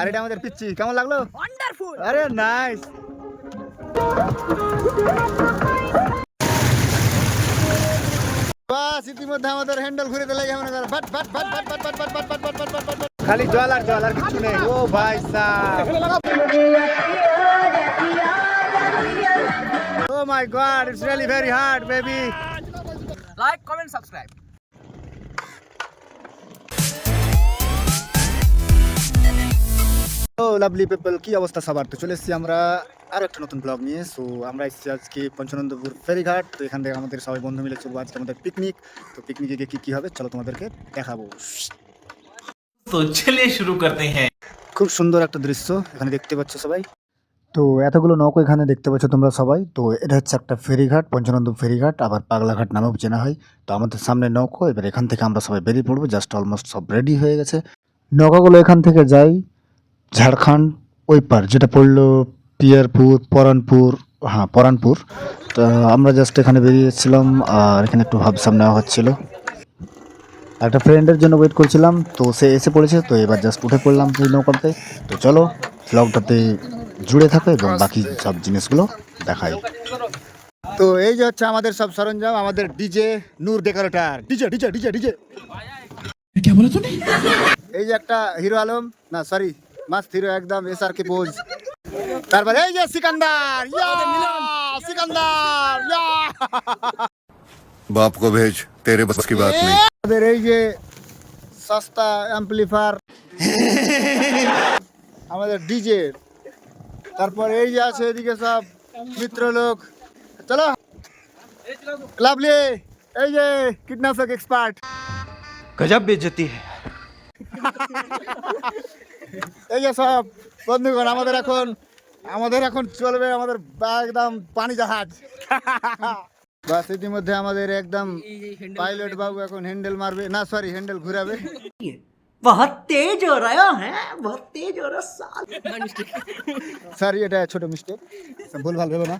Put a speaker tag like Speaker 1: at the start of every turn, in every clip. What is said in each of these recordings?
Speaker 1: আর এটা আমাদের পিচ্ছি কেমন লাগল
Speaker 2: ওয়ান্ডারফুল
Speaker 1: আরে নাইস বাস ইতিমধ্যে আমাদের হ্যান্ডেল ঘুরে দিলে কেমন করে but but but but but but but but but but but but খালি জল আর জল আর কিছু নেই ও ভাই সাহেব ও my god it's really very hard
Speaker 2: baby like comment
Speaker 1: subscribe lovely people কি অবস্থা সবার? তো চলে এসেছি আমরা আর একটা নতুন ব্লগ নিয়ে। সো আমরা এসেছি আজকে পঞ্চনন্দপুর ফেরিঘাট। তো এখান থেকে আমাদের সবাই বন্ধু মিলে চলবো আজকে আমাদের পিকনিক তো পিকনিকে গিয়ে কী কী হবে চলো তোমাদেরকে দেখাবো।
Speaker 3: তো চলে শুরু করতে হ্যাঁ।
Speaker 1: খুব সুন্দর একটা দৃশ্য এখানে দেখতে পাচ্ছ সবাই। তো এতগুলো নৌকো এখানে দেখতে পাচ্ছ তোমরা সবাই। তো এটা হচ্ছে একটা ফেরিঘাট পঞ্চানন্দ ফেরিঘাট আবার পাগলাঘাট নামেও চেনা হয়। তো আমাদের সামনে নৌকো এবার এখান থেকে আমরা সবাই বেরিয়ে পড়ব জাস্ট অলমোস্ট সব রেডি হয়ে গেছে। নৌকাগুলো এখান থেকে যাই ঝাড়খণ্ড ওই পার যেটা পড়ল পিয়ারপুর পরানপুর হ্যাঁ পরানপুর। তো আমরা জাস্ট এখানে বেরিয়েছিলাম আর এখানে একটু ভাবসাম নেওয়া হচ্ছিল। একটা ফ্রেন্ডের জন্য ওয়েট করছিলাম তো সে এসে পড়েছে তো এবার জাস্ট উঠে পড়লাম সেই নৌকাতে। তো চলো ব্লগটাতে জুড়ে থাকো এবং বাকি সব জিনিসগুলো দেখাই। তো এই যে হচ্ছে আমাদের সব সরঞ্জাম আমাদের DJ Noor decorator. DJ DJ DJ DJ এই যে একটা হিরো আলম না সরি মাস্ট হিরো একদম এস আর কে পোজ তারপরে এই যে সিকান্দার ইয়া সিকান্দার ইয়া
Speaker 4: बाप को भेज तेरे बस की बात नहीं
Speaker 1: আমাদের এই যে সস্তা অ্যাম্পলিফায়ার আমাদের ডিজে তারপর এই যে আছে এদিকে সব মিত্র লোক চলো লাভলি এই যে কীটনাশক এক্সপার্ট
Speaker 3: गजब बेइज्जती है
Speaker 1: এই যে সব বন্ধুগণ আমাদের এখন আমাদের এখন চলবে আমাদের একদম পানি জাহাজ বাস ইতিমধ্যে আমাদের একদম পাইলট বাবু এখন হ্যান্ডেল মারবে না সরি হ্যান্ডেল ঘুরাবে
Speaker 2: বহুত তেজ হো রহা হ্যাঁ বহুত তেজ হো রহা সাল
Speaker 1: স্যার এটা ছোট মিস্টেক ভুল ভালো ভেবো না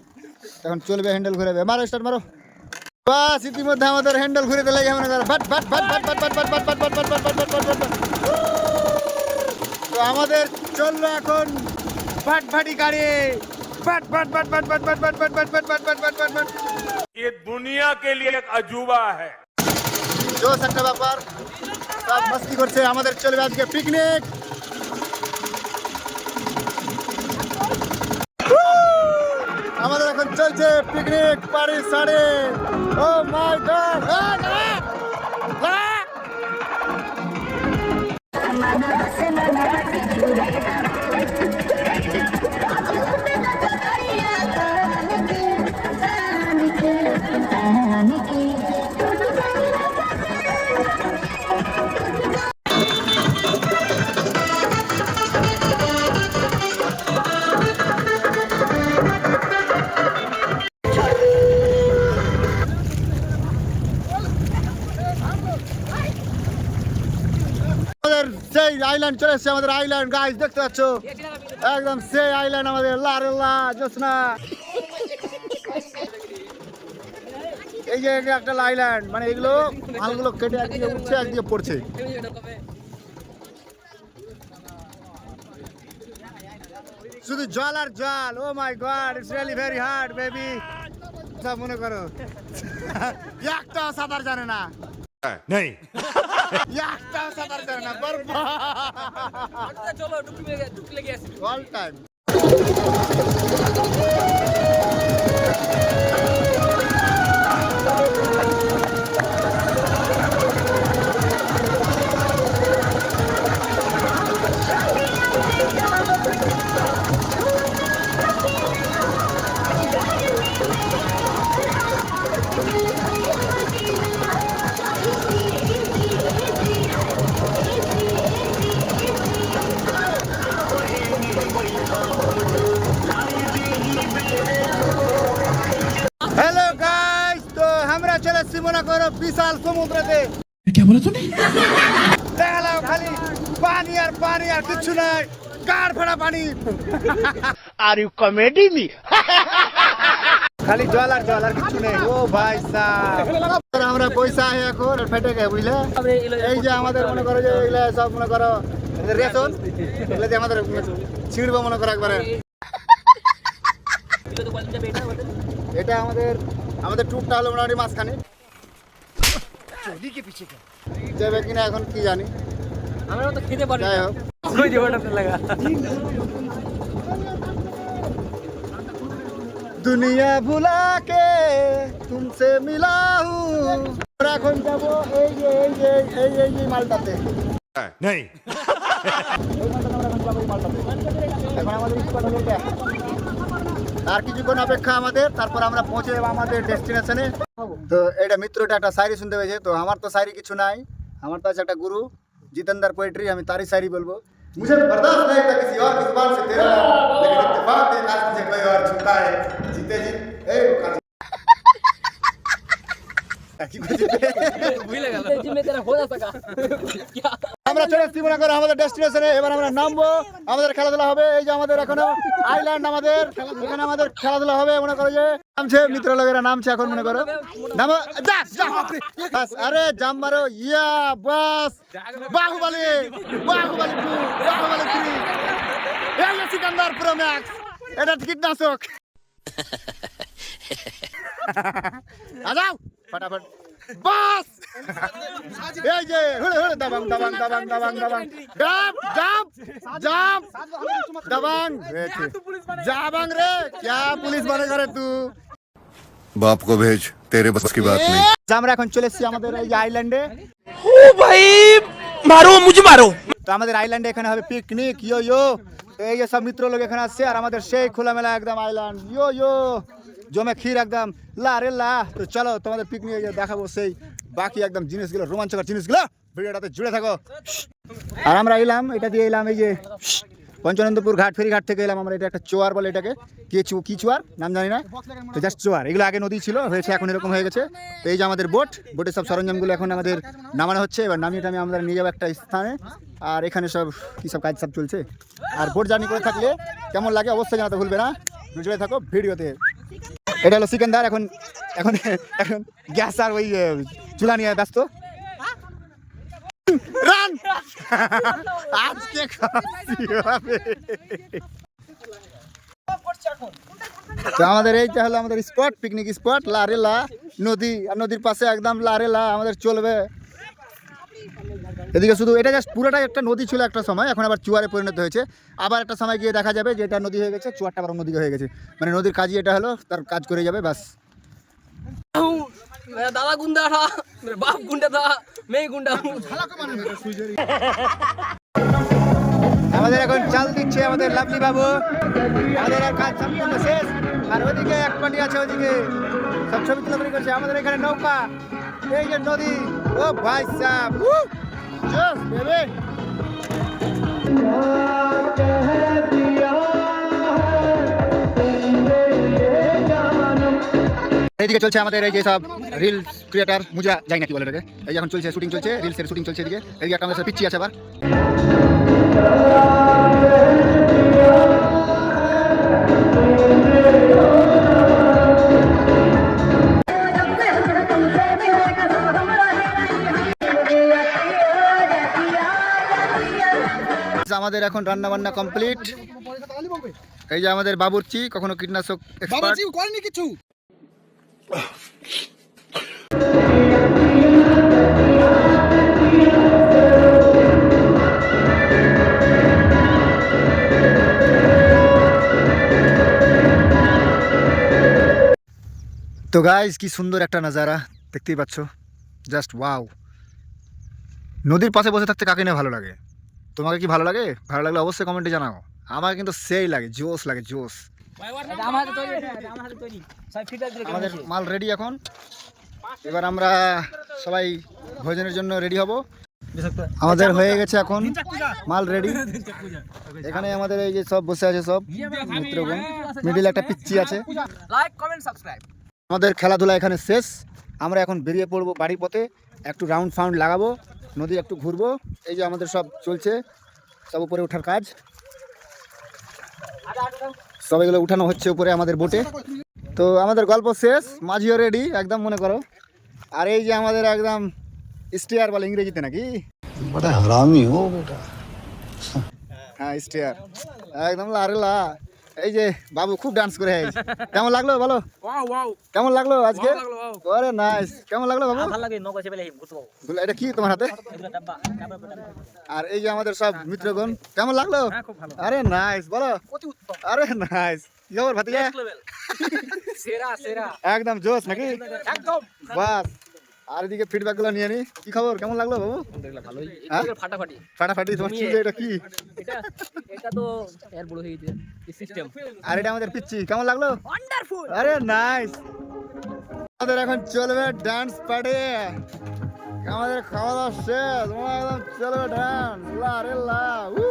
Speaker 1: এখন চলবে হ্যান্ডেল ঘুরাবে মারো স্টার্ট মারো বাস ইতিমধ্যে আমাদের হ্যান্ডেল ঘুরে দিলে but but but but but but but but but but but but but but but আমাদের চললো এখন বাট ভাটি গাড়ি but but but but but but but but but but but but but but
Speaker 5: ये दुनिया के लिए एक अजूबा है
Speaker 1: জোস একটা ব্যাপার সব মস্তি করছে আমাদের চলবে আজকে পিকনিক আমাদের এখন চলছে পিকনিক পারি সাড়ে ও my god Mama, Mama, Mama, Mama, চলে এসছে আমাদের আইল্যান্ড গাইস দেখতে পাচ্ছ? একদম সেই আইল্যান্ড আমাদের লারেল্লা জোসনা এই যে এটা একটা আইল্যান্ড মানে এগুলো মালগুলো কেটে একদিকে উঠছে একদিকে পড়ছে। শুধু জল আর জল ও my god it's really very hard baby সব মনে করো। একটা সাঁতার জানে না।
Speaker 4: नहीं
Speaker 1: একটা সাঁতার জানে না
Speaker 2: চলো ডুবলে লেগে আসি
Speaker 1: অল টাইম Thank you. মনে করো বিশাল সমুদ্রতে। দেখালাম খালি পানি আর পানি আর নাই কার ফাড়া পানি? আর ইউ কমেডি মি খালি জল আর জল আর কিছু নেই। ও ভাই সাহেব। আমরা পয়সা এখন ফেটে গে বুঝলে? এই যে আমাদের মনে করো যে এগুলা সব মনে করো আমাদের রেশন এগুলো দিয়ে আমাদের ছিঁড়বো মনে করে একবারে। এটা আমাদের আমাদের ট্যুরটা হলো মোটামুটি মাঝখানে। লিখে পিছিয়ে দেবে কিনা এখন কি জানি।
Speaker 2: আমরা তো খেতে পারি
Speaker 1: যাই হোক।
Speaker 2: লাগা
Speaker 1: দুনিয়া ভুলাকে তুমসে মিলা আমরা এখন যাব এই যে এই যে এই এই যে মালটাতে। হ্যাঁ, নেই। আর কিছুক্ষণ অপেক্ষা আমাদের তারপর আমরা পৌঁছে যাব আমাদের ডেস্টিনেশনে। তো এটা মিত্রটা একটা শায়রি শুনতে পেয়েছে তো আমার তো শায়রি কিছু নাই আমার তো আছে একটা গুরু জিতেন্দার পোয়েট্রি আমি তারই শায়রি বলবো मुझे बर्दाश्त नहीं था किसी और की जुबान से तेरा लेकिन इत्तेफाक देख आज मुझे कोई और छूता है जीते जी ए আমরা চলে এসেছি মনে করো আমাদের ডেস্টিনেশনে, এবার আমরা নামবো। আমাদের খেলাধুলা হবে, এই যে আমাদের এখনও আইল্যান্ড আমাদের, এখানে আমাদের খেলাধুলা হবে, মনে করো যে নামছে মিত্র লোকেরা নামছে এখন মনে করো। নামো আরে জাম মারো, ইয়া, বাস। Baahubali, Baahubali two, Baahubali three. এই সিকান্দার প্রো ম্যাক্স এটা কীটনাশক আজাও ফটাফট বাস এই যে হুড়ে হুড়ে Dabangg Dabangg Dabangg Dabangg Dabangg jump jump jump Dabangg হয়েছে জাবাং রে क्या পুলিশ মানে করে তুই
Speaker 4: बाप को भेज तेरे बस की बात नहीं
Speaker 1: আমরা এখন চলে এসেছি আমাদের এই যে আইল্যান্ডে
Speaker 6: भाई मारो मुझे मारो
Speaker 1: তো আমাদের আইল্যান্ডে এখানে হবে পিকনিক ইয়ো ইয়ো তো এই যে সব মিত্র লোক এখানে আসছে আর আমাদের সেই খোলামেলা একদম আইল্যান্ড ইয়ো ইয়ো জমে ক্ষীর একদম। লা রে লা, তো চলো তোমাদের পিকনিক দেখাবো সেই বাকি একদম জিনিসগুলো, রোমাঞ্চকর জিনিসগুলো। ভিডিওটাতে জুড়ে থাকো। আর আমরা এলাম, এটা দিয়ে এলাম এই যে, পঞ্চানন্দপুর ঘাট, ফেরিঘাট থেকে এলাম আমরা, এটা একটা চোয়ার বলে এটাকে। কি চু- কি চোয়ার? নাম জানি না। তো জাস্ট চোয়ার। এগুলো আগে নদী ছিল, হয়েছে এখন এরকম হয়ে গেছে। তো এই যে আমাদের বোট, বোটের সব সরঞ্জামগুলো এখন আমাদের নামানো হচ্ছে। এবার নামিয়ে টামিয়ে আমরা নিয়ে যাব একটা স্থানে। আর এখানে সব, কী সব কাজ সব চলছে? আর বোট জার্নি করে থাকলে কেমন লাগে অবশ্যই জানাতে ভুলবে না। জুড়ে থাকো ভিডিওতে। এটা হলো সিকান্দার, এখন এখন এখন গ্যাস আর ওই চুলা নিয়ে ব্যস্ত। আজকে আমাদের এইটা হলো আমাদের স্পট, পিকনিক স্পট, লারেলা নদী, আর নদীর পাশে একদম লারেলা আমাদের চলবে। এদিকে শুধু এটা জাস্ট পুরোটাই একটা নদী ছিল একটা সময় এখন আবার চুয়ারে পরিণত হয়েছে। আবার একটা সময় গিয়ে দেখা যাবে যে এটা নদী হয়ে গেছে চুয়ারটা আবার নদী হয়ে গেছে। মানে নদীর কাজই এটা হলো তার কাজ করে যাবে ব্যাস।
Speaker 2: দাদা গুন্ডা মানে বাপ গুন্ডা দা মেয়ে গুন্ডা।
Speaker 1: আমাদের এখন চাল দিচ্ছে আমাদের লাভলি বাবু। আমাদের কাজ সম্পূর্ণ শেষ। আর ওদিকে এক পাটি আছে ওদিকে সব ছবি তুলে করছে। আমাদের এখানে নৌকা এই যে নদী। ও ভাই সাহ বেবে এইদিকে চলছে আমাদের এই যে সব রিলস ক্রিয়েটার মুজা যাই না কি বলে এটাকে এই যে এখন চলছে শুটিং চলছে রিলসের শুটিং চলছে এদিকে। এইদিকে একটা আমাদের পিচ্ছি আছে আবার। আমাদের এখন রান্না বান্না কমপ্লিট। এই যে আমাদের বাবুর্চি কখনো কীটনাশক এক্সপার্ট তো গাইজ কি সুন্দর একটা নাজারা দেখতেই পাচ্ছ? জাস্ট ওয়াও নদীর পাশে বসে থাকতে কাকে না ভালো লাগে? তোমাকে কি ভালো লাগে? ভালো লাগলে অবশ্যই কমেন্টে জানাও। আমার কিন্তু সেই লাগে জোস লাগে জোস আমাদের মাল রেডি এখন। এবার আমরা সবাই ভোজনের জন্য রেডি হব। আমাদের হয়ে গেছে এখন মাল রেডি এখানে আমাদের এই যে সব বসে আছে সব মিত্রগণ। মিডিল একটা পিচ্ছি আছে। আমাদের খেলাধুলা এখানে শেষ। আমরা এখন বেরিয়ে পড়ব বাড়ির পথে। একটু রাউন্ড ফাউন্ড লাগাবো। নদী একটু ঘুরবো। এই যে আমাদের সব চলছে সব উপরে ওঠার কাজ। সব এগুলো উঠানো হচ্ছে উপরে আমাদের বোটে। তো আমাদের গল্প শেষ মাঝিও রেডি একদম মনে করো। আর এই যে আমাদের একদম স্টেয়ার বলে ইংরেজিতে নাকি? হ্যাঁ স্টেয়ার একদম লারে লা এই যে বাবু খুব ডান্স করে এই। কেমন লাগল বলো? কেমন লাগল আজকে? আরে নাইস কেমন লাগল বাবু? এটা কি তোমার হাতে? আর এই যে আমাদের সব মিত্রগণ কেমন লাগল? আরে নাইস বলো। আরে নাইস কি ভাতিজা?
Speaker 2: সেরা সেরা।
Speaker 1: একদম জোস নাকি?
Speaker 2: একদম।
Speaker 1: বাস। আর এদিকে ফিডব্যাক গুলো নিয়ে নি কি খবর কেমন লাগলো বাবু
Speaker 2: ভালোই
Speaker 1: হ্যাঁ?
Speaker 2: ফাটাফাটি
Speaker 1: ফাটাফাটি তোমার চুল এটা কি
Speaker 2: এটা এটা তো এর বড় হয়ে গেছে সিস্টেম
Speaker 1: আর এটা আমাদের পিচ্ছি কেমন লাগলো আরে নাইস আমাদের এখন চলবে ডান্স পার্টি আমাদের খাওয়া দাওয়া শেষ তোমার একদম চলবে ডান্স লা রে লা উ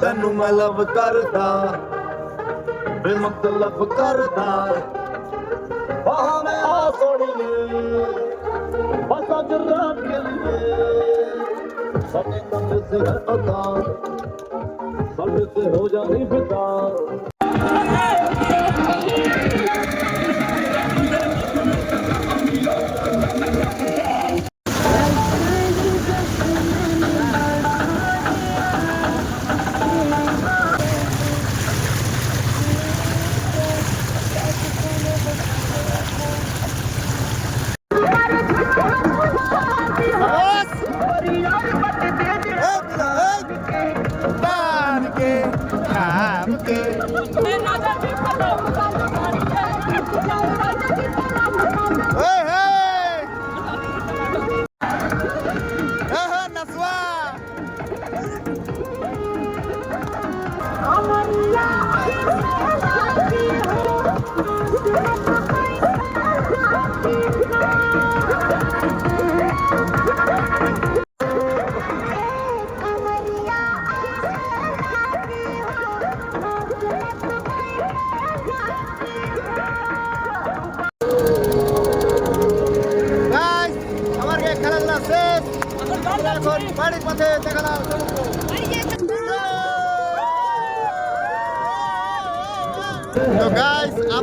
Speaker 7: ਤੈਨੂੰ ਮੈਂ ਲਵ ਕਰਦਾ ਬੇਮਤਲਬ ਕਰਦਾ वहाँ मैं आ सोड़ी ले बस आज रात के लिए सभी
Speaker 1: तब से है अता सब से हो जानी बेकार Nah.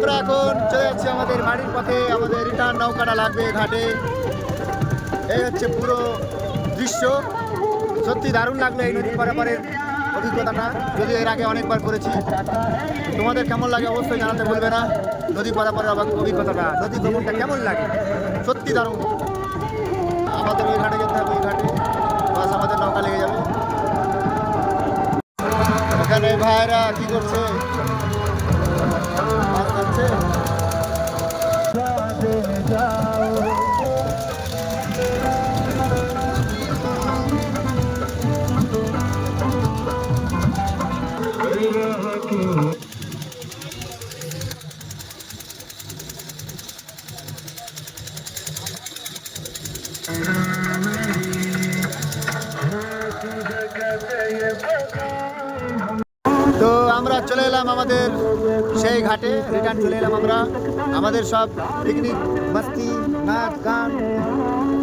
Speaker 1: আমরা এখন চলে যাচ্ছি আমাদের বাড়ির পথে। আমাদের রিটার্ন নৌকাটা লাগবে ঘাটে। এই হচ্ছে পুরো দৃশ্য। সত্যি দারুণ লাগল এই নদী পারাপারের অভিজ্ঞতাটা। যদি এর আগে অনেকবার করেছি। তোমাদের কেমন লাগে অবশ্যই জানাতে বলবে না। নদী পারাপারের অবাক অভিজ্ঞতাটা নদী ভ্রমণটা কেমন লাগে? সত্যি দারুণ। আমাদের ওই ঘাটে যেতে হবে ওই ঘাটে। বাস আমাদের নৌকা লেগে যাবে। এখানে ভাইরা কি করছে? ঘাটে রিটার্ন চলে এলাম আমরা। আমাদের সব পিকনিক মাস্তি, নাচ, গান,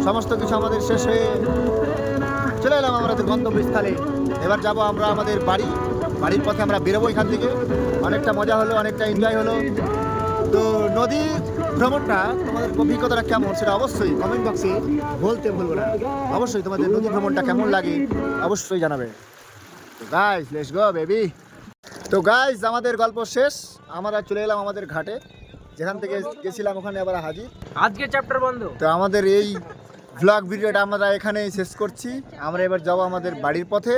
Speaker 1: সমস্ত কিছু আমাদের শেষ হয়ে চলে এলাম আমাদের গন্তব্যস্থলে। এবার যাব আমরা আমাদের বাড়ি। বাড়ির পথে আমরা বেরোবো এখান থেকে। অনেকটা মজা হলো, অনেকটা এনজয় হলো। তো নদী ভ্রমণটা তোমাদের অভিজ্ঞতাটা কেমন সেটা অবশ্যই কমেন্ট বক্সে বলতে ভুলবো না। অবশ্যই তোমাদের নদী ভ্রমণটা কেমন লাগে অবশ্যই জানাবে। গাইস লেটস গো বেবি তো গাইজ আমাদের গল্প শেষ। আমরা চলে এলাম আমাদের ঘাটে। যেখান থেকে গেছিলাম ওখানে আবার হাজির।
Speaker 2: আজকে চ্যাপ্টার বন্ধ।
Speaker 1: তো আমাদের এই ব্লগ ভিডিওটা আমরা এখানেই শেষ করছি। আমরা এবার যাব আমাদের বাড়ির পথে।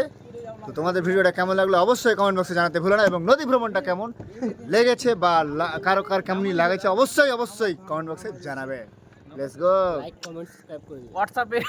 Speaker 1: তো তোমাদের ভিডিওটা কেমন লাগল অবশ্যই কমেন্ট বক্সে জানাতে ভুলো না এবং নদী ভ্রমণটা কেমন লেগেছে বা কারও কার কেমনই লাগেছে অবশ্যই অবশ্যই কমেন্ট বক্সে জানাবে। লেটস গো
Speaker 2: হোয়াটসঅ্যাপে